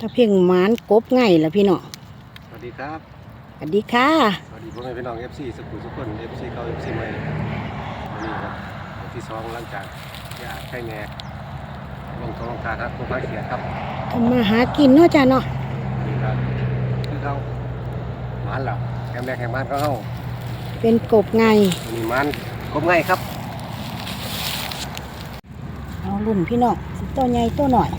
ถ้าเพียงหมานกบไงล่ะพี่น้องสวัสดีครับสวัสดีค่ะ สวัสดีพ่อแม่พี่น้อง FC สกุลสุขคน FC เก่า FC ใหม่วันนี้ครับวันที่สองหลังจากยาไข่แน่ลงทองลงการครับพวกพาเขียดครับทำมาหากินเนาะจ้าเนาะนี่ครับคือเขาหมันเหล่าแกมแรกแห่งบ้านก็เข้าเป็นกบไงวันนี้มันกบไงครับเอารุ่นพี่น้องสิตัวใหญ่ตัวหน่อย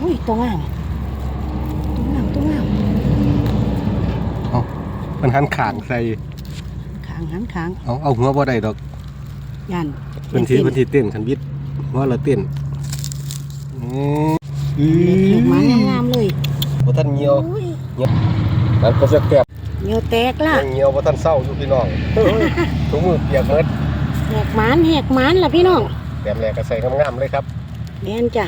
โอ้ยตัวงามตัวงามตัวงามมันหันขางใส่ขางหันขางเอาเอาหัวบ่ได้ดอกยันพื้นที่พื้นที่เต้นขันวิทย์หัวเราเต้นอืมอืเด็กหมางามๆเลยบ่ทันเหี่ยวโอ้ยมันก็จะแก็บเหนียวแตกล่ะยังเหี่ยวบ่ทันเศร้าอยู่พี่น้องถุงมือเปียกหมดแหกหมานแหกหมานล่ะพี่น้องแกมแรกก็ใส่งามๆเลยครับแม่นจ้ะ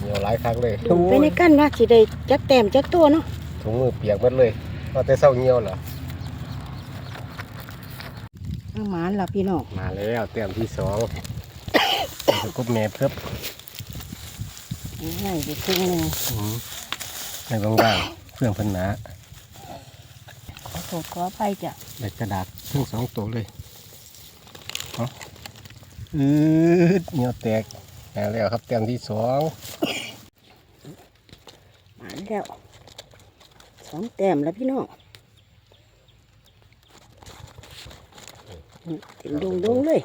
เหนียวหลายครั้งเลยดูไปในกั้นว่าสิได้จักแต้มจักตัวเนาะถุงมือเปียกหมดเลยว่าแต่เศร้าเหี่ยวเหรอเอาหมานล่ะพี่น้องมาแล้วแต้มที่สองกบแม่เพิ่มให้ไปครึ่งหนึงในบางๆเพื่อนเพันหนาขอโทษขอไปจ้ะได้กระดาษทั้งสองตัวเลยเอาอืดเหนียวแตกมาแล้วครับแต้มที่สองหมาน แล้วสองแต้มแล้วพี่น้องนี่เต็มดงดงๆเลย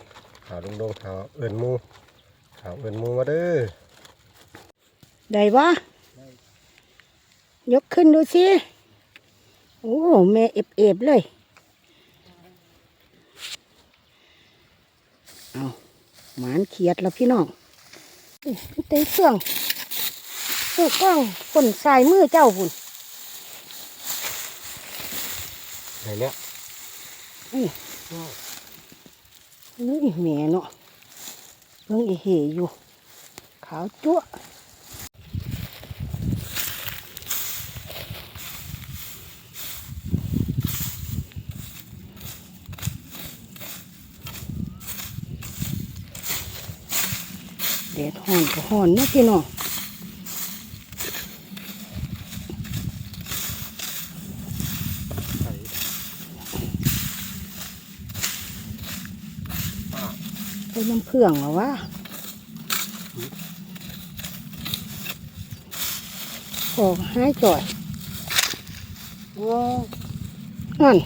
ขาวดงๆขาวเอื่นหมูขาวเอื่นหมูมาเด้อได้ปะยกขึ้นดูสิโอ้แม่เอฟเอฟเลยเอาหมานเขียดแล้วพี่น้องเอ้ยพี่เต้เครื่อง เครื่องกล้องคนสายมือเจ้าหุ่นไหนเนี่ยนี่แม่เนาะเพิ่งอีเหอยู่ ขาวจั๊วะแดดห่อนก็ห่อนเนาะพี่น้อง ใส่ เป็ นน้ำเพื่องเหรอวะโอ้หายจ่อยว้าวนั่น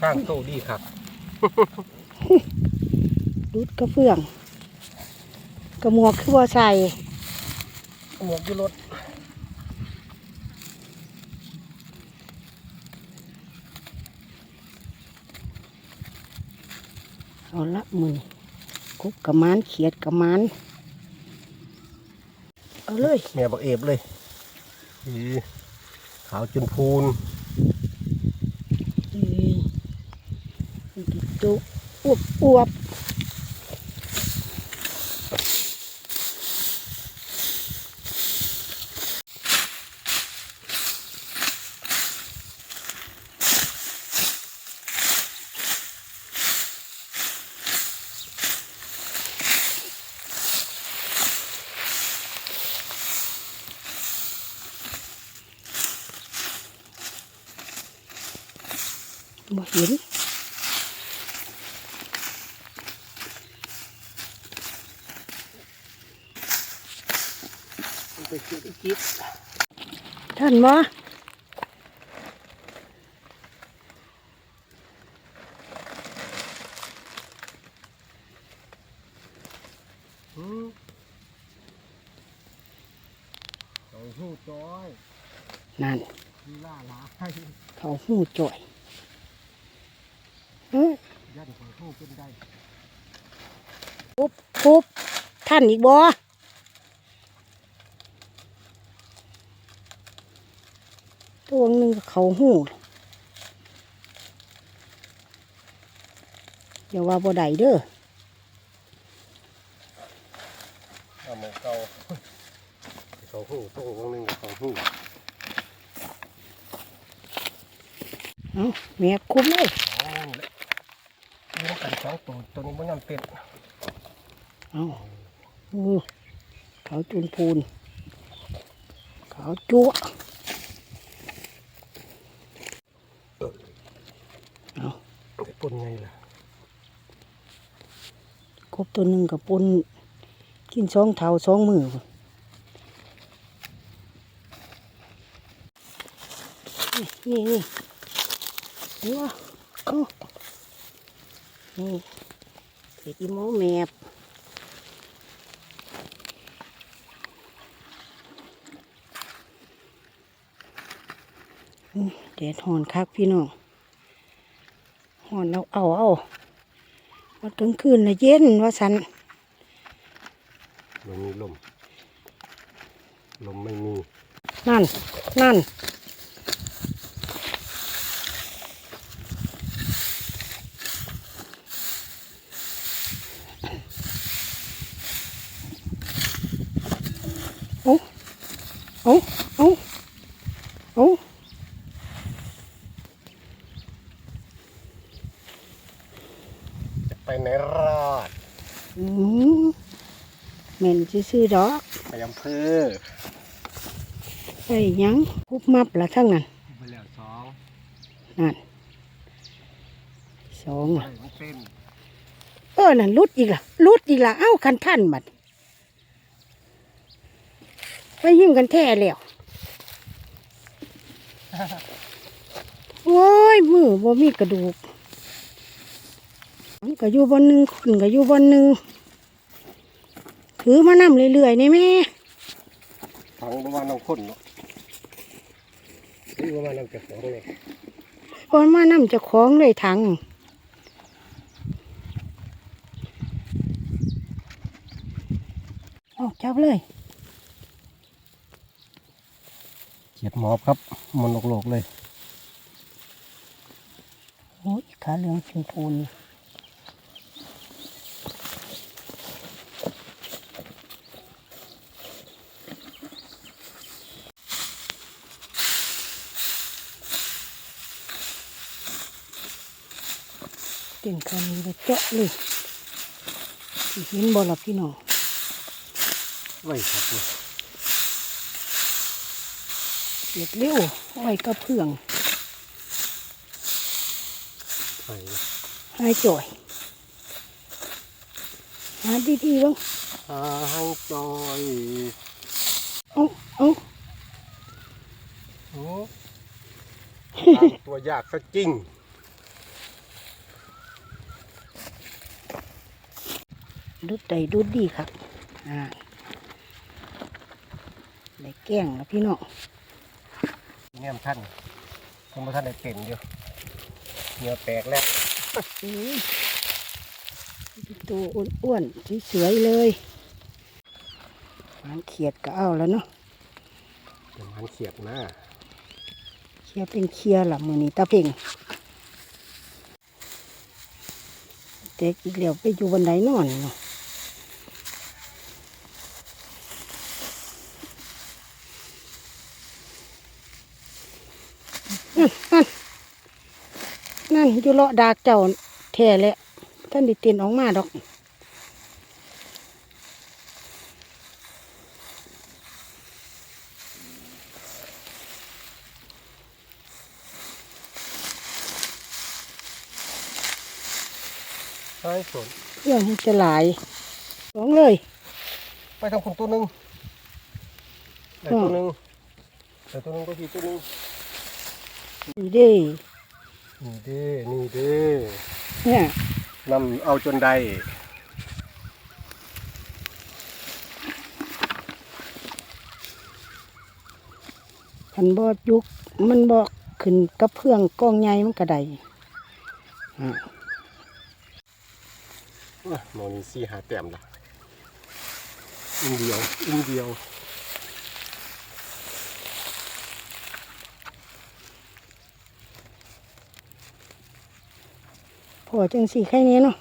ข้างโตดีครับรุดกระเพื่อง กระหมวกคือบ่ใส่หมวกอยู่รถ เอา ละมือกุบกระมานเขียดกระมานเอาเลยแม่บอกเอฟเลยอีขาวจนพูนเอ้ยมันติดตัวอวบอวบ บ่เห็นไปคิดอีกคิดท่านบ่嗯เอาหูจ้อยนั่นลีล่าหลายเขาหูจ่อยเอ้ ยยันของหูเป็นได้ปุ๊บปุ๊บท่านอีกบ่ตัวหนึ่งก็เขาหูอย่าว่าบ่ได้เด้อเอาหมอเก่าเขาหูตัววงหนึ่งกับเขาหูเอาแม่คุ้มเลย อ๋อนี่แหละมีกัน สองตัวตัวนี้มันยำเป็ดเอาอู้เขาจุนพูนเอาจั่วเอาปนไงล่ะกบตัวหนึ่งกับปนกินสองเท่าสองมือพุ่นนี่นี่นี่นี่วะเอา นี่เศษอีโมแมบอื้อแดดหอนคักพี่น้องหอนเอาเอาเอามาถึงคืนละเย็นว่าสันมันมีลม ลมไม่มี นั่น นั่น เอาเอาเอาเอาจะไปไหนรอดอืมเหม็นซื่อๆดอกไปอำเภอไอ้หยังคุบมับละทั้งนั้นไปแล้วสองนั่นสองไปอะไม่เป็นเออนั่นรุดอีกละรุดอีกละเอ้าคันท่านบัด ไปยิ้มกันแท้แล้วโอ้ยมือบ่มีกระดูกมันก็อยู่บนหนึ่งคนก็อยู่บนหนึ่งถือมานำเรื่อยๆนี่แม่ฟังประมาณน้องคนเนาะนี่ประมาณน้องเจ้าของเลยก่อนมานำเจะของเลยถังเอาจับเลย เขียดหมอบครับมันโลกๆเลยโอ้ยขาเหลืองชมพูนี่เก่งคันนี้เลยเจาะเลยสิเห็นบอลับพี่น้องไว้ครับเนี่ย เสียดเร็วไว้กระเพื่องไปเลยหายจ่อยหาดีๆบ้างอ่าให้จอยเอาเอาโอ้ตามตัวยากก็จริงดูดใดดูดดีครับอ่าได้แกล้งแล้วพี่น้อง แง้มท่านคุณท่านได้เป็นอยู่เหงื่อแตกแล้วอุ้ยตัวอ้วนๆสวยๆเลยมันเขียดก็เอาแล้วเนาะเดี๋ยวมันเขียบหน้าเขียเป็นเคียละมือนี้ตาเพ่งเด็กอีกแล้วไปอยู่บันไดนอนเนาะนั่นนั่นนั่น อยู่เลาะดากเจ้าแท้แหละท่านไดิเตียนออกมาดอก ใช่สนเครื่องมันจะหลายสองเลย ไปทำคุณตัวหนึ่งได้ตัวหนึ่งได้ตัวหนึ่งก็ทีตัวหนึ่งนี่เด้ นี่เด้นี่เด้เนี่ยนำเอาจนได้พันบอดยุกมันบอกขึ้นกับเพื่องก้องใหญ่มันกระไดอ่าอะหมอนี่สี่หาแต้มละอินเดียวอินเดียว อจังสี่แค่นี้เนาะ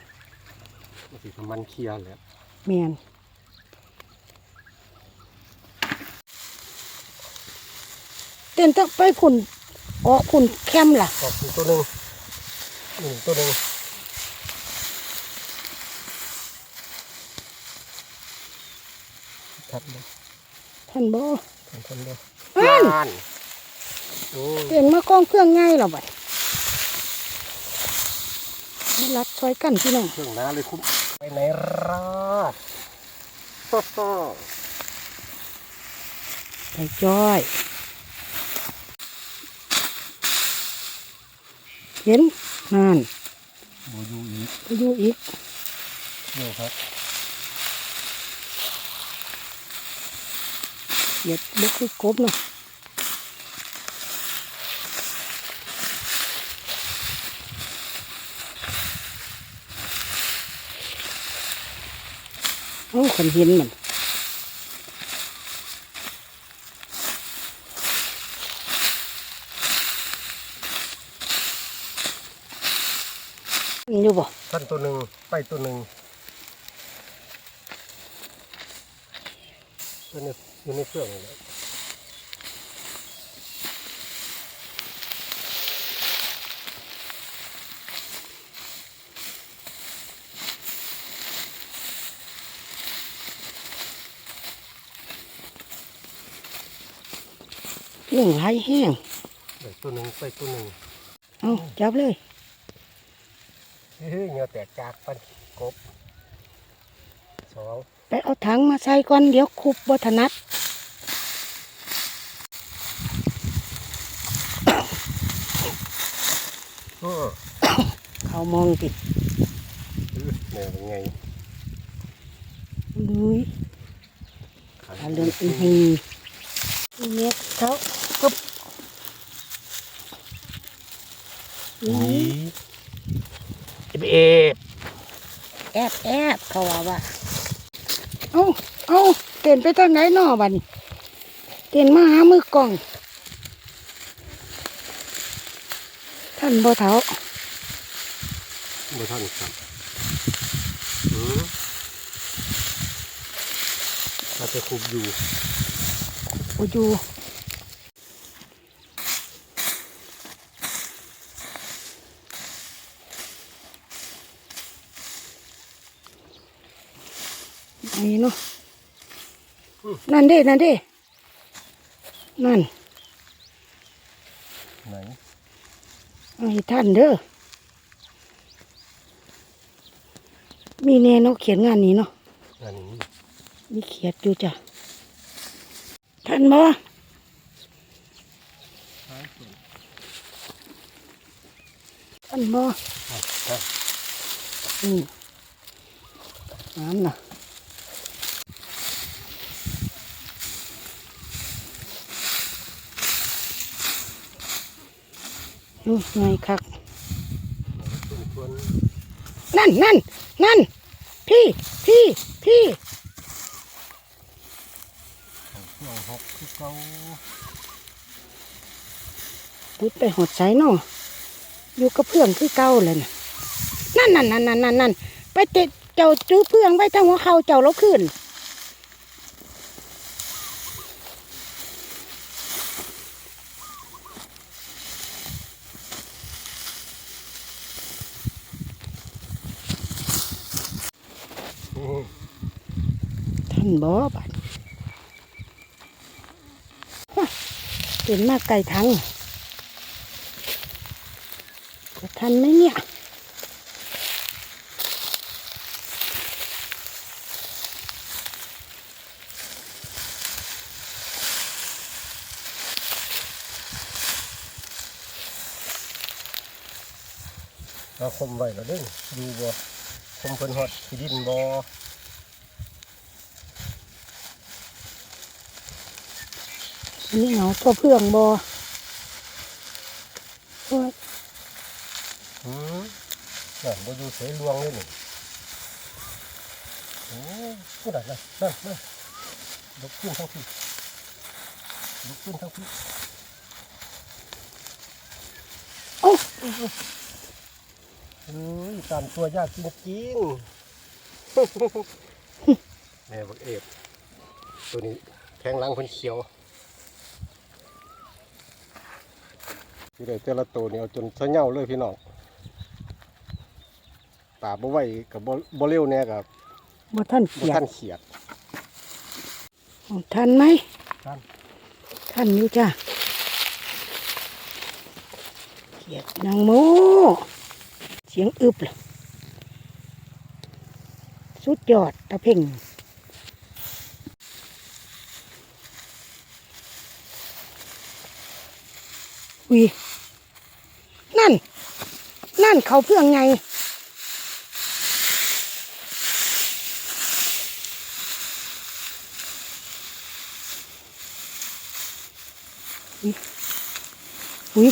มันสิมันเคลียร์แหล้วเมียนเต้นต้องไปผุนออกผุนแคมล่ะออกตัวหนึ่งหนึ่งตัวหนึ่งทัดเลยท่านบอทันทันเลยอันนานโอ้ยเห็นมากองเครื่องง่ายหรอบัด นี่รักช่วยกันพี่น้องเครื่องน้าเลยคุ้มไปไหนรอดฮ่าฮ่าไปจ้อย เห็นนั่นบูยูอีกไปอยู่อีกเดี๋ยวครับเหยียดบุกคือกบเนาะ โอ้คนเห็นมันมันอยู่บ่ท่านตัวหนึ่งไปตัวหนึ่งตัวนี้อยู่ในเครื่องเลย เรื่องไรแห้งไปตัวหนึ่งไปตัวหนึ่งเอาจับเลยเฮ้ยเหงื่อแตกจากปันกบสองไปเอาถังมาใส่ก่อนเดี๋ยวคุบบัถนัดเออเขามองติดแม่เป็นไงลุยเอาเรื่องอีหีอีเม็ดเขา กบอุ้ลุยยเอฟเอฟแอบแอบเขาว่าว่าเอาเอาเต้นไปทางไหนนอบัดนเต้นมาหามือกล่อง ท่านบ่เท้าบ่ทันครับอืมเราจะคุบอยู่บ่อยู่ เนาะนั่นเด้นั่นเด้นั่นไหนเอาให้ท่านเด้อมีแน่เนาะเขียนงานนี้เนาะอันนี้มีเขียดอยู่จ้ะท่านบ่ท้ายสุดท่านบ่อะครับอืมน้ำน่ะ ดูไงคักส่วนส่วนนั่นนั่นนั่นพี่พี่พี่ของเครื่องหกคือเก่าพุดไปหดใส่เนาะอยู่กับเพื่อนคือเก่าเลยน่ะนั่นนั่นนั่นนั่นนั่นนั่นไปเตะเจ้าจู้เพื่อนไว้ทั้งหัวเข่าเจ้าแล้วขึ้น ท่านบอบัดฮะเป็นมากไก่ทั้งจะทันไหมเนี่ยเราคมไว้แล้วเด้อดูบ่ คมเพิ่นฮอดที่ดินบ่อันนี้เหงาตัวเพื่องบอโอ้ยหืมนั่นบ่อยู่เสยลวงเลยนี่โอ้ผู้ใดนั่นนั่นนั่นลุกขึ้นทั้งพี่ลุกขึ้นทั้งพี่โอ้เอ้ยตามตัวยากจริงๆ แม่บักเอฟตัวนี้แทงหลังเพิ่นเขียวที่ได้แต่ละตัวนี่เอาจนสะเหย่าเลยพี่น้องตาบ่ไหวกับบ่บ่เร็วแน่กับบ่ท่านบ่เขียทัดนเขียดทันไหมทันท่านอยู่จ้าเขียดนางโม เสียงอึบเลยสุดยอดตะเพ่งวินั่น นั่นเขาเพื่องไงอุ้ย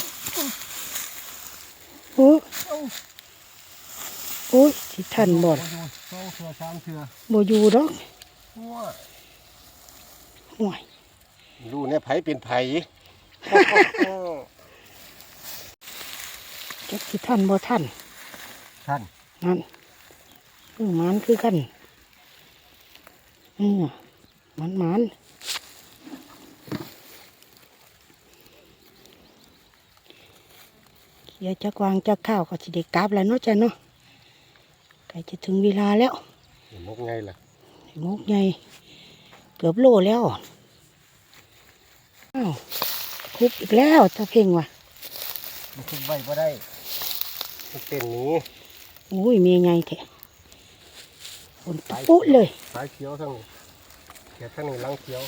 โอ้ โอ้ยสิทันบ่ล่ะสองเถื่อสามเถื่อบ่อยู่ดอกว้าห่วยดูเนี่ยไผเป็นไผจักสิทันบ่ทันท่านนั่นคือหมันคือกันอืมมันหมันเขียวจักวางจักข้าวก็สิได้กลับแล้วเนาะจ้ะเนาะ ใกล้จะถึงเวลาแล้วมกไงล่ะมกใหญ่เกือบโลแล้วอ้าวคุบอีกแล้วตาเพ่งว่ะมันคุมไว้บ่ได้มันเป็นหนี้อุ้ยเมียใหญ่แท้ฝนปุ๊เลยสายเขียวทั้งเขียวทั้งนี้หลังเขียว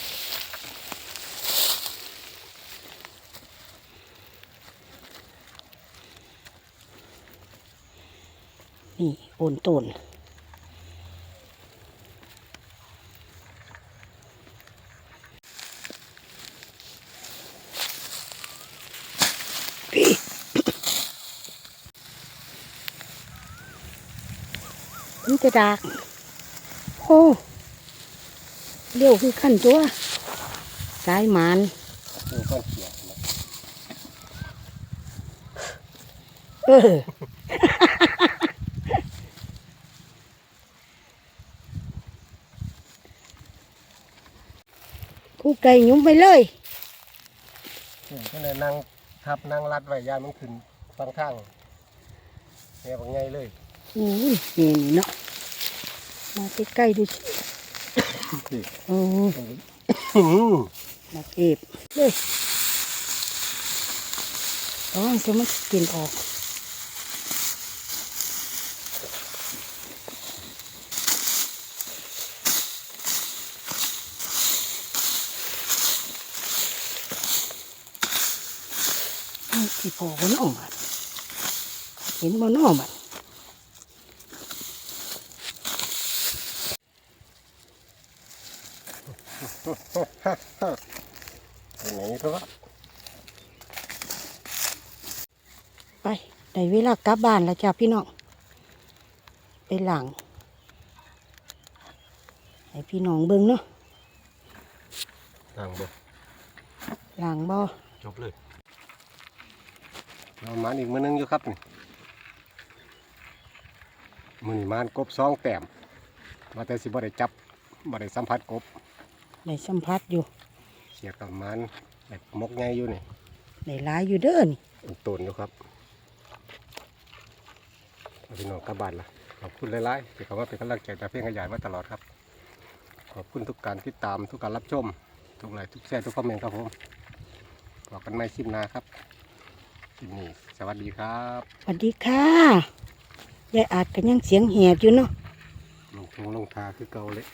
นี่โอนต้นพี่มันจะดักโอ้เลี้ยวคือขั้นตัว สายหมานดูก้อนเขียวนะเออ กูไก่หยุ้มไปเลยนี่ก็เลยนั่งทับนั่งรัดไว้ยายมันขึ้นฟังข้างแม่บอกไงเลยอุ้ยนี่นี่เนาะมาใกล้ๆดูสิโอ้นักเอบเลยระวังจะมันกินออก มันสิพอบ่น้อมันเห็นบ่น้อมันเป็นอย่างนี้เพราะว่าไปได้เวลากลับบ้านแล้วจ้าพี่น้องไปหลังให้พี่น้องเบิ่งเนาะต่างบ่หลังบ่จบเลย เรามานอีกมือนึงอยู่ครับนี่มือนี่มานกบสองแต้มมาแต่สิบ่ได้จับบ่ได้สัมผัสกบได้สัมผัสอยู่เสียกับมันแบบมกไงอยู่นี่ได้หลายอยู่เด้อนี่อุ่นตนอยู่ครับเอาพี่น้องกลับบ้านละขอบคุณหลายๆที่เขาว่าเป็นกำลังใจแต่เพียงขยายมาตลอดครับ ขอบคุณทุกการติดตามทุกการรับชม ทุกไลค์ทุกแชร์ทุกคอมเมนต์ครับผมบอกกันไม่คลิปหนาครับค ลิปนี้สวัสดีครับสวัสดีค่ะยายอาจกันยังเสียงแหบอยู่เนาะลงทงลงทาคือเก่าเลย